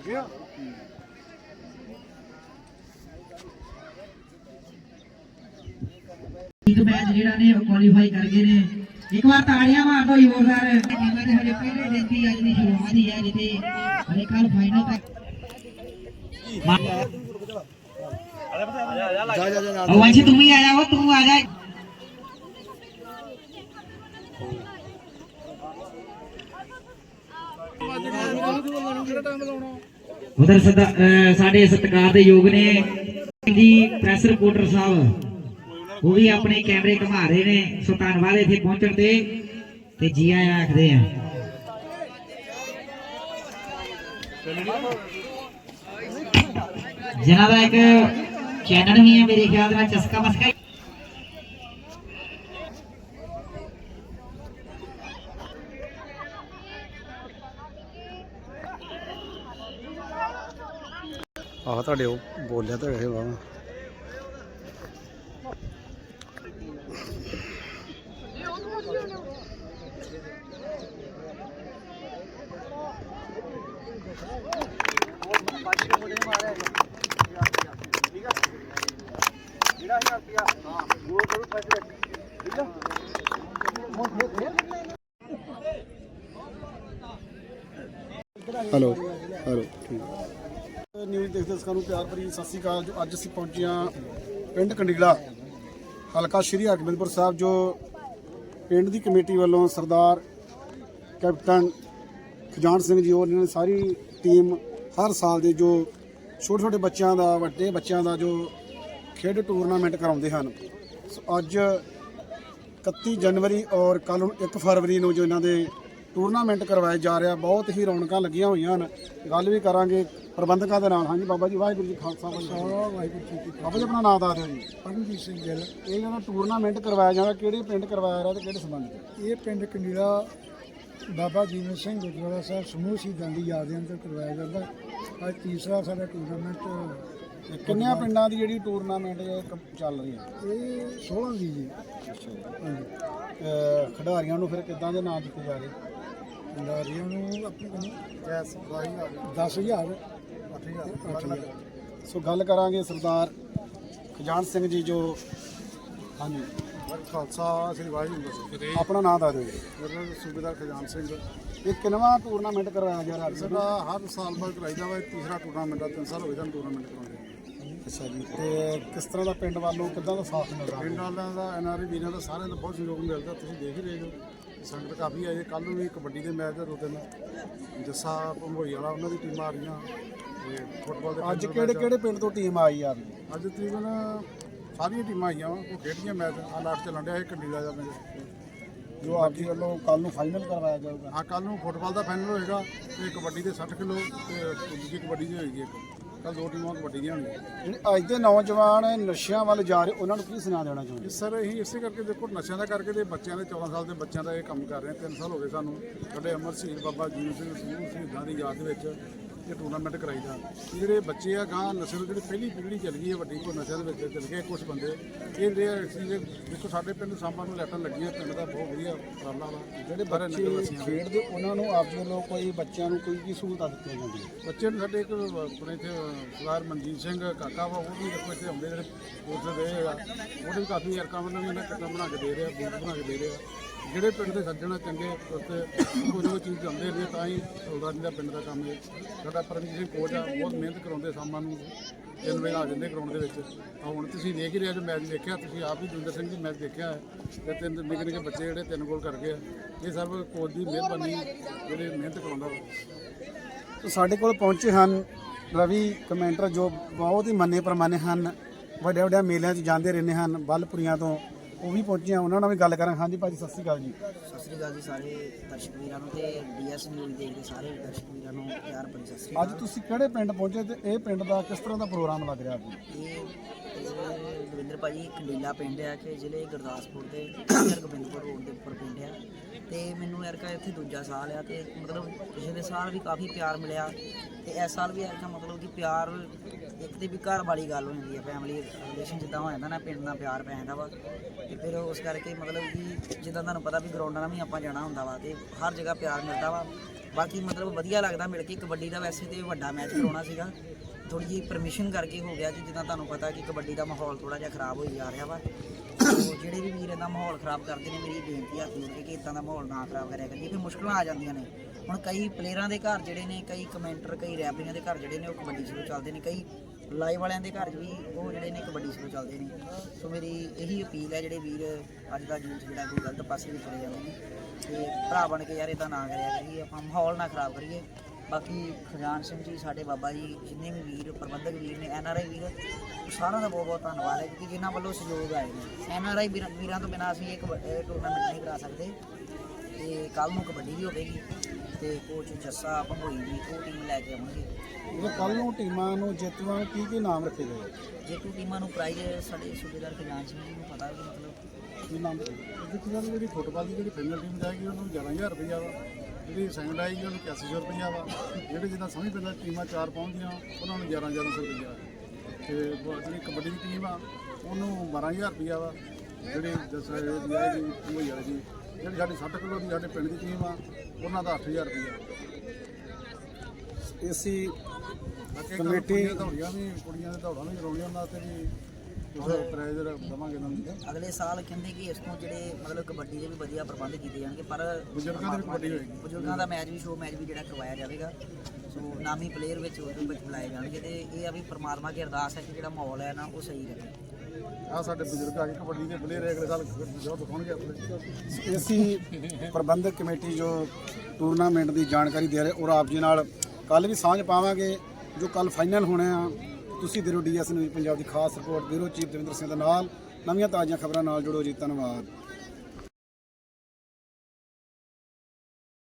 ਗਿਆ ਇੱਕ ਮੈਚ ਜਿਹੜਾ ਨੇ ਉਹ ਕੁਆਲੀਫਾਈ ਕਰ ਗਏ ਨੇ ਇੱਕ ਵਾਰ ਤਾੜੀਆਂ ਮਾਰ ਦਿਓ ਜ਼ੋਰਦਾਰ ਟੀਮਾਂ ਦੇ ਹਜੇ ਪਹਿਲੇ ਦਿਨ ਦੀ ਅੱਜ ਦੀ ਸ਼ੁਰੂਆਤ ਹੀ ਹੈ ਜਿੱਥੇ ਹਲੇ ਕੱਲ ਫਾਈਨਲ ਤੱਕ ਜਾ ਜਾ ਜਾ ਉਹ ਵੰਸ਼ ਤੂੰ ਹੀ ਆਇਆ ਹੋ ਤੂੰ ਆ ਜਾ ਉਧਰ ਸਾਡੇ ਸਤਿਕਾਰ ਦੇ ਯੋਗ ਨੇ ਜੀ, ਪ੍ਰੈਸ ਰਿਪੋਰਟਰ ਸਾਹਿਬ। ਉਹ ਵੀ ਆਪਣੇ ਕੈਮਰੇ ਘੁਮਾ ਰਹੇ ਨੇ ਸੋ ਧੰਨਵਾਦ ਇੱਥੇ ਪਹੁੰਚਣ ਤੇ ਤੇ ਜੀ ਆਇਆਂ ਆਖਦੇ ਆ। ਜਿਨ੍ਹਾਂ ਦਾ ਇੱਕ ਚੈਨਲ ਵੀ ਹੈ, ਮੇਰੇ ਖਿਆਲ ਨਾਲ ਚਸਕਾ ਮਸਕਾ ਆਹ ਤੁਹਾਡੇ ਉਹ ਬੋਲਿਆ ਤਾਂ ਇਹ ਵਾ। ਹੈਲੋ ਹੈਲੋ ਠੀਕ ਨਿਊਜ਼ ਦੇਖਦੇ ਦਰਸ਼ਕਾਂ ਨੂੰ ਪਿਆਰ ਭਰੀ ਸਤਿ ਸ੍ਰੀ ਅਕਾਲ। ਜੋ ਅੱਜ ਅਸੀਂ ਪਹੁੰਚੇ ਹਾਂ ਪਿੰਡ ਕੰਡੀਲਾ, ਹਲਕਾ ਸ਼੍ਰੀ ਹਰਗੋਬਿੰਦਪੁਰ ਸਾਹਿਬ, ਜੋ ਪਿੰਡ ਦੀ ਕਮੇਟੀ ਵੱਲੋਂ ਸਰਦਾਰ ਕੈਪਟਨ ਖਜਾਨ ਸਿੰਘ ਜੀ ਉਹਨਾਂ ਨੇ ਸਾਰੀ ਟੀਮ ਹਰ ਸਾਲ ਦੇ ਜੋ ਛੋਟੇ ਛੋਟੇ ਬੱਚਿਆਂ ਦਾ, ਵੱਡੇ ਬੱਚਿਆਂ ਦਾ ਜੋ ਖੇਡ ਟੂਰਨਾਮੈਂਟ ਕਰਾਉਂਦੇ ਹਨ। ਸੋ ਅੱਜ 31 ਜਨਵਰੀ ਔਰ ਕੱਲ ਨੂੰ 1 ਫਰਵਰੀ ਨੂੰ ਜੋ ਇਹਨਾਂ ਦੇ ਟੂਰਨਾਮੈਂਟ ਕਰਵਾਇਆ ਜਾ ਰਿਹਾ ਬਹੁਤ ਹੀ ਰੌਣਕਾਂ ਲੱਗੀਆਂ ਹੋਈਆਂ ਹਨ। ਗੱਲ ਵੀ ਕਰਾਂਗੇ ਪ੍ਰਬੰਧਕਾਂ ਦੇ ਨਾਲ। ਹਾਂਜੀ ਬਾਬਾ ਜੀ ਵਾਹਿਗੁਰੂ ਜੀ ਖਾਲਸਾ ਵਾਹਿਗੁਰੂ ਜੀ ਕੀ ਫਤਿਹ। ਬਾਬਾ ਜੀ ਆਪਣਾ ਨਾਮ ਦੱਸ ਦਿਓ ਜੀ। ਪਰਮਜੀਤ ਸਿੰਘ ਗਿੱਲ। ਇਹ ਜਿਹੜਾ ਟੂਰਨਾਮੈਂਟ ਕਰਵਾਇਆ ਜਾਂਦਾ ਕਿਹੜੇ ਪਿੰਡ ਕਰਵਾਇਆ ਰਿਹਾ ਤੇ ਕਿਹੜੇ ਸੰਬੰਧ ਇਹ ਪਿੰਡ ਕੰਡੀਲਾ ਬਾਬਾ ਜੀਵਨ ਸਿੰਘ ਗੁਰਦੁਆਰਾ ਸਾਹਿਬ ਸਮੂਹ ਸ਼ਹੀਦਾਂ ਦੀ ਯਾਦ ਦੇ ਅੰਦਰ ਕਰਵਾਇਆ ਜਾਂਦਾ। ਅੱਜ ਤੀਸਰਾ ਸਾਡਾ ਟੂਰਨਾਮੈਂਟ ਕਿੰਨਿਆਂ ਪਿੰਡਾਂ ਦੀ ਜਿਹੜੀ ਟੂਰਨਾਮੈਂਟ ਚੱਲ ਰਹੀ ਹੈ? ਇਹ 16 ਦੀ ਜੀ। ਖਿਡਾਰੀਆਂ ਨੂੰ ਫਿਰ ਕਿੱਦਾਂ ਦੇ ਨਾਮ ਦਿੱਤੇ ਜਾ ਰਹੇ? ਖਿਡਾਰੀਆਂ ਨੂੰ ਆਪਣੇ ਗੈਸ 10000 8000 ਸੋ ਗੱਲ ਕਰਾਂਗੇ ਸਰਦਾਰ ਖਜਾਨ ਸਿੰਘ ਜੀ ਜੋ ਹਾਂਜੀ। ਖਾਲਸਾ ਸ੍ਰੀ ਵਾਹਿਗੁਰੂ ਜੀ ਆਪਣਾ ਨਾਮ ਦੱਸ ਦਿਓ ਜੀ। ਮੇਰਾ ਸੂਬੇਦਾਰ ਖਜਾਨ ਸਿੰਘ। ਇਹ ਕਿੰਨਵਾਂ ਟੂਰਨਾਮੈਂਟ ਕਰਵਾਇਆ ਜਾ ਰਿਹਾ ਸਾਡਾ ਹਰ ਸਾਲ ਬਾਅਦ ਕਰਾਈਦਾ ਵਾ ਤੀਸਰਾ ਟੂਰਨਾਮੈਂਟ ਆ ਤਿੰਨ ਸਾਲ ਹੋ ਗਏ ਟੂਰਨਾਮੈਂਟ ਕਰਾਉਂਦੇ ਅੱਛਾ ਜੀ ਤੇ ਕਿਸ ਤਰ੍ਹਾਂ ਦਾ ਪਿੰਡ ਵੱਲੋਂ ਕਿੱਦਾਂ ਦਾ ਸਾਥ ਮਿਲਦਾ ਪਿੰਡ ਵਾਲਿਆਂ ਦਾ ਐਨਆਰਆਈ ਵੀਰਾਂ ਦਾ ਸਾਰਿਆਂ ਦਾ ਬਹੁਤ ਸਹਿਯੋਗ ਮਿਲਦਾ ਤੁਸੀਂ ਦੇਖ ਹੀ ਰਹੇ ਹੋ। ਸੰਗਤ ਕਾਫੀ ਆਈ ਕੱਲ ਨੂੰ ਵੀ ਕਬੱਡੀ ਦੇ ਮੈਚ ਦਾ ਦੋ ਦਿਨ ਜੱਸਾ ਭੰਬੋਈ ਵਾਲਾ ਉਹਨਾਂ ਦੀ ਟੀਮਾਂ ਆ ਰਹੀਆਂ ਤੇ ਫੁੱਟਬਾਲ ਦੇ ਅੱਜ ਕਿਹੜੇ। ਕਿਹੜੇ ਪਿੰਡ ਤੋਂ ਟੀਮ ਆਈ ਆ? ਰਹੀ ਅੱਜ ਤਕਰੀਬਨ ਸਾਰੀਆਂ ਟੀਮਾਂ ਆਈਆਂ ਵਾ ਉਹ ਖੇਡੀਆਂ ਮੈਚ ਆ ਲਾਸਟ ਚੱਲਣ ਡਿਆ ਇਹ ਕੰਡੀਲਾ ਦਾ ਮੈਚ ਜੋ ਆਪ ਜੀ ਵੱਲੋਂ ਕੱਲ ਨੂੰ ਫਾਈਨਲ ਕਰਵਾਇਆ ਜਾਊਗਾ। ਆ ਕੱਲ ਨੂੰ ਫੁੱਟਬਾਲ ਦਾ ਫਾਈਨਲ ਹੋਏਗਾ ਤੇ ਕਬੱਡੀ ਦੇ 60 ਕਿਲੋ ਤੇ ਦੂਜੀ ਕਬੱਡੀ ਦੀ ਹੋਏਗੀ ਇੱਕ। ਕੱਲ ਦੋ ਟੀਮਾਂ ਕਬੱਡੀ ਦੀਆਂ ਹੋਣਗੀਆਂ ਜਿਹੜੇ ਅੱਜ ਦੇ ਨੌਜਵਾਨ ਨਸ਼ਿਆਂ ਵੱਲ ਜਾ ਰਹੇ, ਉਹਨਾਂ ਨੂੰ ਕੀ ਸੁਣਾ ਦੇਣਾ ਚਾਹੁੰਦੇ? ਸਰ, ਇਹੀ ਇਸੇ ਕਰਕੇ ਦੇਖੋ, ਨਸ਼ਿਆਂ ਦਾ ਕਰਕੇ ਤੇ ਬੱਚਿਆਂ ਦੇ 14 ਸਾਲ ਦੇ ਬੱਚਿਆਂ ਦਾ ਇਹ ਕੰਮ ਕਰ ਰਹੇ ਆ। 3 ਸਾਲ ਹੋ ਗਏ ਸਾਨੂੰ। ਸਾਡੇ ਅਮਰ ਸ਼ਹੀਦ ਬਾਬਾ ਜੀਵਨ ਸਿੰਘ ਸਮੂਹ ਸ਼ਹੀਦਾਂ ਦੀ ਯਾਦ ਦੇ ਵਿੱਚ ਇਹ ਟੂਰਨਾਮੈਂਟ ਕਰਾਈਦਾ ਜਿਹੜੇ ਬੱਚੇ ਆ ਗਾਂ ਨਸ਼ੇ ਦੀ ਜਿਹੜੀ ਪਹਿਲੀ ਪੀੜ੍ਹੀ ਚੱਲ ਗਈ ਹੈ ਵੱਡੀ ਕੋ ਨਸ਼ਿਆਂ ਦੇ ਵਿੱਚ ਚੱਲ ਗਏ ਕੁਝ ਬੰਦੇ। ਇਹ ਜਿਹੜੇ ਦੇਖੋ ਸਾਡੇ ਪਿੰਡ ਸਾਂਭਾ ਨੂੰ ਲੈਟਾਂ ਲੱਗੀਆਂ ਪਿੰਡ ਦਾ ਬਹੁਤ ਵਧੀਆ ਉਪਰਾਲਾ ਵਾ। ਜਿਹੜੇ ਸਾਰੇ ਨਗਰ ਵਾਸੀਆਂ ਦੇ। ਖੇਡਦੇ ਉਹਨਾਂ ਨੂੰ ਆਪ ਜੀ ਵੱਲੋਂ ਕੋਈ ਬੱਚਿਆਂ ਨੂੰ ਕੋਈ ਕੀ ਸਹੂਲਤਾਂ ਦਿੱਤੀਆਂ ਜਾਂਦੀਆਂ? ਬੱਚੇ ਨੂੰ ਸਾਡੇ ਇੱਕ ਆਪਣੇ ਇੱਥੇ ਸਰਦਾਰ ਮਨਜੀਤ ਸਿੰਘ ਕਾਕਾ ਵਾ ਉਹ ਵੀ ਦੇਖੋ ਇੱਥੇ ਆਉਂਦੇ ਜਿਹੜੇ ਕੋਚ ਦੇ ਆ। ਉਹਦੇ ਵੀ ਕਾਫੀ ਯਾਰਕਾਂ ਵੱਲੋਂ ਵੀ ਇਹਨਾਂ ਕਿੱਟਾਂ ਬਣਾ ਕੇ ਦੇ ਰਹੇ ਬੂਟ ਬਣਾ ਕੇ ਦੇ ਰਹੇ ਜਿਹੜੇ ਪਿੰਡ ਦੇ ਸੱਜਣ ਚੰਗੇ ਉੱਤੇ ਕੋਈ ਨਾ ਕੋਈ ਚੀਜ਼ ਜਾਂਦੇ ਨੇ ਤਾਂ ਹੀ ਚੱਲਦਾ ਜਿਹੜਾ ਪਿੰਡ ਦਾ ਕੰਮ ਹੈ ਸਾਡਾ ਪਰਮਜੀਤ ਸਿੰਘ ਕੋਚ ਆ, ਬਹੁਤ ਮਿਹਨਤ ਕਰਾਉਂਦੇ ਸਾਮਾਂ ਨੂੰ। ਤਿੰਨ ਵਜੇ ਆ ਜਾਂਦੇ ਗਰਾਊਂਡ ਦੇ ਵਿੱਚ। ਆ ਹੁਣ ਤੁਸੀਂ ਦੇਖ ਹੀ ਰਹੇ ਜੋ ਮੈਚ ਦੇਖਿਆ, ਤੁਸੀਂ ਆਪ ਵੀ ਦਵਿੰਦਰ ਸਿੰਘ ਜੀ ਮੈਚ ਦੇਖਿਆ ਹੈ। ਤੇ ਤਿੰਨ ਨਿੱਕੇ ਨਿੱਕੇ ਬੱਚੇ ਜਿਹੜੇ ਤਿੰਨ ਗੋਲ ਕਰ ਗਏ ਆ। ਇਹ ਸਭ ਕੋਚ ਦੀ ਮਿਹਰਬਾਨੀ, ਜਿਹੜੇ ਮਿਹਨਤ ਕਰਾਉਂਦਾ ਵਾ। ਤੇ ਸਾਡੇ ਕੋਲ ਪਹੁੰਚੇ ਹਨ ਰਵੀ ਕਮੈਂਟਰ ਜੋ ਬਹੁਤ ਹੀ ਮੰਨੇ ਪ੍ਰਮਾਨੇ ਹਨ। ਵੱਡੇ ਵੱਡੇ ਮੇਲਿਆਂ 'ਚ ਜਾਂਦੇ ਰਹਿੰਦੇ ਹਨ, ਬੱਲਪੁਰੀਆਂ ਤੋਂ। ਉਹ ਵੀ ਪਹੁੰਚੇ ਆ ਉਹਨਾਂ ਨਾਲ ਵੀ ਗੱਲ ਕਰਾਂਗੇ ਹਾਂਜੀ ਭਾਜੀ ਸਤਿ ਸ਼੍ਰੀ ਅਕਾਲ ਜੀ। ਸਤਿ ਸ੍ਰੀ ਅਕਾਲ ਜੀ ਸਾਰੇ ਦਰਸ਼ਕ ਵੀਰਾਂ ਨੂੰ ਤੇ ਡੀਐਸ ਨਿਊਜ਼ ਦੇਖਦੇ ਸਾਰੇ ਦਰਸ਼ਕ ਵੀਰਾਂ ਨੂੰ ਪਿਆਰ ਭਰੀ ਸਤਿ ਸ੍ਰੀ ਅੱਜ ਅਕਾਲ। ਤੁਸੀਂ ਕਿਹੜੇ ਪਿੰਡ ਪਹੁੰਚੇ ਤੇ ਇਹ ਪਿੰਡ ਦਾ ਕਿਸ ਤਰ੍ਹਾਂ ਦਾ ਪ੍ਰੋਗਰਾਮ ਲੱਗ ਰਿਹਾ ਜੀ ਇਹ ਦਵਿੰਦਰ ਭਾਜੀ ਖੰਡੀਲਾ ਪਿੰਡ ਆ ਕਿ ਜ਼ਿਲ੍ਹੇ ਗੁਰਦਾਸਪੁਰ ਦੇ ਗੋਬਿੰਦਪੁਰ ਰੋਡ ਦੇ ਉੱਪਰ ਪਿੰਡ ਆ। ਤੇ ਮੈਨੂੰ ਯਾਰ ਕਾ ਇੱਥੇ ਦੂਜਾ ਸਾਲ ਆ ਤੇ ਮਤਲਬ ਪਿਛਲੇ ਸਾਲ ਵੀ ਕਾਫੀ ਪਿਆਰ ਮਿਲਿਆ ਤੇ ਇਸ ਸਾਲ ਵੀ ਐਰਕਾ ਮਤਲਬ ਕਿ ਪਿਆਰ ਇੱਕ ਤੇ ਵੀ ਘਰ ਵਾਲੀ ਗੱਲ ਹੋ ਜਾਂਦੀ ਹੈ ਫੈਮਿਲੀ ਰਿਲੇਸ਼ਨ ਜਿੱਦਾਂ ਹੋ ਜਾਂਦਾ ਨਾ, ਪਿੰਡ ਦਾ ਪਿਆਰ ਪੈ ਜਾਂਦਾ ਵਾ ਤੇ ਫਿਰ ਉਸ ਕਰਕੇ ਮਤਲਬ ਕਿ ਜਿੱਦਾਂ ਤੁਹਾਨੂੰ ਪਤਾ ਵੀ ਗਰਾਊਂਡਾਂ ਨਾਲ ਵੀ ਆਪਾਂ ਜਾਣਾ ਹੁੰਦਾ ਵਾ ਤੇ ਹਰ ਜਗ੍ਹਾ ਪਿਆਰ ਮਿਲਦਾ ਵਾ। ਬਾਕੀ ਮਤਲਬ ਵਧੀਆ ਲੱਗਦਾ ਮਿਲ ਕੇ ਕਬੱਡੀ ਦਾ ਵੈਸੇ ਤੇ ਵੱਡਾ ਮੈਚ ਕਰਾਉਣਾ ਸੀਗਾ। ਥੋੜੀ ਜਿਹੀ ਪਰਮਿਸ਼ਨ ਕਰਕੇ ਹੋ ਗਿਆ ਕਿ ਜਿੱਦਾਂ ਤੁਹਾਨੂੰ ਪਤਾ ਕਿ ਕਬੱਡੀ ਦਾ ਮਾਹੌਲ ਥੋੜਾ ਜਿਹਾ ਖਰਾਬ ਹੋਈ ਜਾ ਰਿਹਾ ਵਾ। ਤੋ ਜਿਹੜੇ ਵੀ ਵੀਰ ਇਹਦਾ ਮਾਹੌਲ ਖਰਾਬ ਕਰਦੇ ਨੇ, ਮੇਰੀ ਬੇਨਤੀ ਹੱਥ ਜੋੜ ਕੇ ਕਿ ਇਦਾਂ ਦਾ ਮਾਹੌਲ ਨਾ ਖਰਾਬ ਕਰਿਆ ਕਰੀਏ, ਫਿਰ ਮੁਸ਼ਕਲਾਂ ਆ ਜਾਂਦੀਆਂ ਨੇ। ਹੁਣ ਕਈ ਪਲੇਅਰਾਂ ਦੇ ਘਰ ਜਿਹੜੇ ਨੇ, ਕਈ ਕਮੈਂਟਰ ਕਈ ਰੈਫਰੀਆਂ ਦੇ ਘਰ ਜਿਹੜੇ ਨੇ, ਉਹ ਕਬੱਡੀ ਸ਼ੁਰੂ ਚੱਲਦੇ ਨੇ। ਕਈ ਲਾਈਵ ਵਾਲਿਆਂ ਦੇ ਘਰ ਵੀ ਉਹ ਜਿਹੜੇ ਨੇ ਕਬੱਡੀ ਸ਼ੁਰੂ ਚੱਲਦੇ ਨੇ। ਸੋ ਮੇਰੀ ਇਹੀ ਅਪੀਲ ਹੈ, ਜਿਹੜੇ ਵੀਰ ਅੱਜ ਦਾ ਯੂਥ ਜਿਹੜਾ ਕੋਈ ਗਲਤ ਪਾਸੇ ਵੀ ਚਲੇ ਜਾਂਦੇ ਨੇ, ਤੇ ਭਰਾ ਬਣ ਕੇ ਯਾਰ ਇਦਾਂ ਨਾ ਕਰਿਆ ਕਰੀਏ, ਆਪਾਂ ਮਾਹੌਲ ਨਾ ਖਰਾਬ ਕਰੀਏ। ਬਾਕੀ ਖਜਾਨ ਸਿੰਘ ਜੀ ਸਾਡੇ ਬਾਬਾ ਜੀ ਜਿੰਨੇ ਵੀ ਵੀਰ ਪ੍ਰਬੰਧਕ ਵੀਰ ਨੇ ਐਨ ਆਰ ਆਈ ਵੀਰ ਉਹ ਸਾਰਿਆਂ ਦਾ ਬਹੁਤ ਬਹੁਤ ਧੰਨਵਾਦ ਹੈ ਕਿਉਂਕਿ ਜਿਨ੍ਹਾਂ ਵੱਲੋਂ ਸਹਿਯੋਗ ਆਏ ਨੇ। ਐਨ ਆਰ ਆਈ ਵੀਰਾਂ ਤੋਂ ਬਿਨਾਂ ਅਸੀਂ ਇਹ ਟੂਰਨਾਮੈਂਟ ਨਹੀਂ ਕਰਾ ਸਕਦੇ। ਤੇ ਕੱਲ ਨੂੰ ਕਬੱਡੀ ਵੀ ਹੋਵੇਗੀ ਤੇ ਕੋਚ ਜੱਸਾ ਭੰਗੋਈ ਜੀ ਉਹ ਟੀਮ ਲੈ ਕੇ ਆਉਣਗੇ ਇਹ ਕੱਲ ਨੂੰ ਟੀਮਾਂ ਨੂੰ ਜੇਤੂਆਂ ਨੂੰ ਕੀ ਕੀ ਨਾਮ ਰੱਖੇ ਗਏ? ਜੇਤੂ ਟੀਮਾਂ ਨੂੰ ਪ੍ਰਾਈਜ਼ ਸਾਡੇ ਸੂਬੇਦਾਰ ਖਜਾਨ ਸਿੰਘ ਜੀ ਨੂੰ ਪਤਾ ਵੀ ਮਤਲਬ ਕੀ ਨਾਮ ਦੇਖੀ ਗੱਲ ਜਿਹੜੀ ਫੁੱਟਬਾਲ ਦੀ ਜਿਹੜੀ ਫਾਈਨਲ ਟੀਮ ਜਾਏਗੀ ਉਹਨੂੰ 11000 ਰੁਪਇਆ ਵਾ। ਜਿਹੜੀ ਸੈਕੰਡ ਆਏਗੀ ਉਹਨੂੰ 8100 ਰੁਪਇਆ ਵਾ? ਜਿਹੜੇ ਜਿੱਦਾਂ ਸਮਝ ਪੈਂਦਾ ਟੀਮਾਂ ਚਾਰ ਪਹੁੰਚਦੀਆਂ ਉਹਨਾਂ ਨੂੰ 11 1100 ਰੁਪਇਆ ਤੇ ਜਿਹੜੀ ਕਬੱਡੀ ਦੀ ਟੀਮ ਆ ਉਹਨੂੰ 12000 ਰੁਪਇਆ ਵਾ। ਜਿਹੜੀ ਦਸ ਦੀ ਆਏਗੀ ਉਹ ਵਾਲੀ ਦੀ ਜਿਹੜੀ ਸਾਡੀ 60 ਕਿਲੋ ਦੀ ਸਾਡੇ ਪਿੰਡ ਦੀ ਟੀਮ ਆ ਉਹਨਾਂ ਦਾ 8000 ਰੁਪਇਆ ਬਾਕੀ ਕਮੇਟੀ- ਕਮੇਟੀ ਦੌੜੀਆਂ ਵੀ ਕੁੜੀਆਂ ਦੇ ਦੌੜਾਂ ਵੀ ਕਰਾਉਣੀਆਂ ਉਹਨਾਂ ਤੇ ਵੀ। ਦਵਾਂਗੇ ਨੂੰ ਅਗਲੇ ਸਾਲ ਕਹਿੰਦੇ ਕਿ ਇਸ ਤੋਂ ਜਿਹੜੇ ਮਤਲਬ ਕਬੱਡੀ ਦੇ ਵੀ ਵਧੀਆ ਪ੍ਰਬੰਧ ਕੀਤੇ ਜਾਣਗੇ ਪਰ ਬਜ਼ੁਰਗਾਂ ਦੀ ਵੀ ਕਬੱਡੀ ਹੋਏਗੀ। ਬਜ਼ੁਰਗਾਂ ਦਾ ਮੈਚ ਵੀ ਸ਼ੋਅ ਮੈਚ ਵੀ ਜਿਹੜਾ ਕਰਵਾਇਆ ਜਾਵੇਗਾ। ਸੋ ਨਾਮੀ ਪਲੇਅਰ ਵਿੱਚ ਉਹਦੇ ਵਿੱਚ ਬੁਲਾਏ ਜਾਣਗੇ ਤੇ ਇਹ ਆ ਵੀ ਪ੍ਰਮਾਤਮਾ ਕੀ ਅਰਦਾਸ ਹੈ ਕਿ ਜਿਹੜਾ ਮਾਹੌਲ ਹੈ ਨਾ ਉਹ ਸਹੀ ਰਹੇ। ਆ ਸਾਡੇ ਬਜ਼ੁਰਗ ਆ ਕੇ ਕਬੱਡੀ ਦੇ ਪਲੇਅਰ ਅਗਲੇ ਸਾਲ ਜੋ ਦਿਖਾਉਣਗੇ ਆਪਣੇ। ਏਸੀ ਪ੍ਰਬੰਧਕ ਕਮੇਟੀ ਜੋ ਟੂਰਨਾਮੈਂਟ ਦੀ ਜਾਣਕਾਰੀ ਦੇ ਰਹੇ ਔਰ ਆਪ ਜੀ ਨਾਲ ਕੱਲ ਵੀ ਸਾਂਝ ਪਾਵਾਂਗੇ ਜੋ ਕੱਲ ਫਾਈਨਲ ਹੋਣੇ ਆ। ਤੁਸੀਂ ਦਿਰੋ ਡੀਐਸ ਨਿਊਜ਼ ਪੰਜਾਬ ਦੀ ਖਾਸ report, bureau chief Davinder Singh ਦੇ ਨਾਲ। ਨਵੀਆਂ ਤਾਜ਼ੀਆਂ ਖਬਰਾਂ ਨਾਲ ਜੁੜੋ ਜੀ, ਧੰਨਵਾਦ।